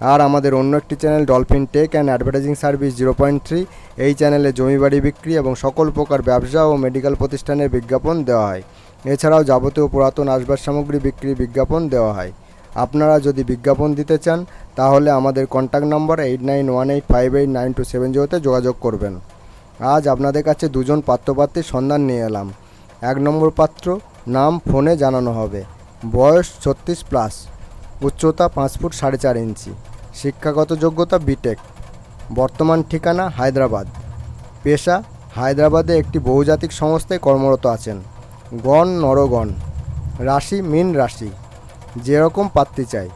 আর আমাদের অন্য একটি channel dolphin tech and advertising service zero point three, এই চ্যানেলে জমি বাড়ি বিক্রি এবং সকল প্রকার ব্যবসা ও মেডিকেল প্রতিষ্ঠানের বিজ্ঞাপন দেওয়া হয়। এছাড়াও যাবতীয় পুরাতন আসবাব সামগ্রী বিক্রি বিজ্ঞাপন দেওয়া হয়। আপনারা যদি বিজ্ঞাপন দিতে চান, তাহলে আমাদের contact number eight nine one eight five eight nine two seven জিরোতে যোগাযোগ করবেন। আজ আপনাদের কাছে দুজন পাত্রপাত্রীর সন্ধান নিয়ে এলাম। এক নম্বর পাত্র, নাম, ফোনে জানানো হবে। বয়স ছত্রিশ প্লাস। উচ্চতা পাঁচ ফুট সাড়ে চার ইঞ্চি। শিক্ষাগত যোগ্যতা বিটেক বর্তমান ঠিকানা হায়দ্রাবাদ। পেশা, হায়দ্রাবাদে একটি বহুজাতিক সংস্থায় কর্মরত আছেন। গণ, নরগণ। রাশি, মিন রাশি। যেরকম পাত্রী চাই।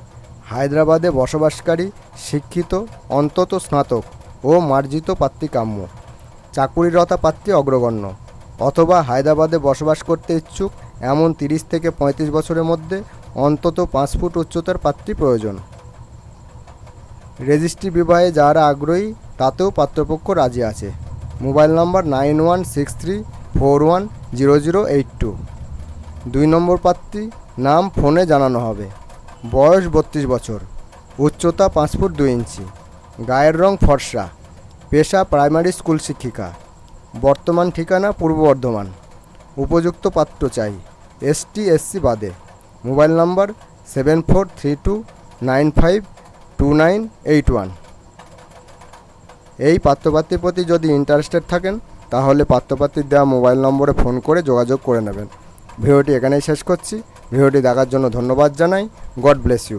হায়দ্রাবাদে বসবাসকারী, শিক্ষিত, অন্তত স্নাতক ও মার্জিত পাত্রী কাম্য। চাকুরিরতা পাত্রী অগ্রগণ্য। অথবা হায়দ্রাবাদে বসবাস করতে ইচ্ছুক এমন তিরিশ থেকে পঁয়ত্রিশ বছরের মধ্যে অন্তত পাঁচ ফুট উচ্চতার পাত্রী প্রয়োজন। রেজিস্ট্রি বিবাহে যারা আগ্রহী, তাতেও পাত্রপক্ষ রাজি আছে। Mobile number nine one six three four one zero zero eight two. দুই নম্বর পাত্রী, নাম ফোনে জানানো হবে। বয়স বত্রিশ বছর। উচ্চতা পাঁচ ফুট দুই ইঞ্চি। গায়ের রং ফর্সা। পেশা প্রাইমারি স্কুল শিক্ষিকা। বর্তমান ঠিকানা পূর্ব বর্ধমান। উপযুক্ত পাত্র চাই। এসটি এসসি বাদে। Mobile number seven four three two nine five two nine eight one. এই পাত্রপাত্রীর প্রতি যদি ইন্টারেস্টেড থাকেন, তাহলে পাত্রপাত্রীর দেওয়া মোবাইল নম্বরে ফোন করে যোগাযোগ করে নেবেন। ভিডিওটি এখানেই শেষ করছি। ভিডিওটি দেখার জন্য ধন্যবাদ জানাই। God bless you.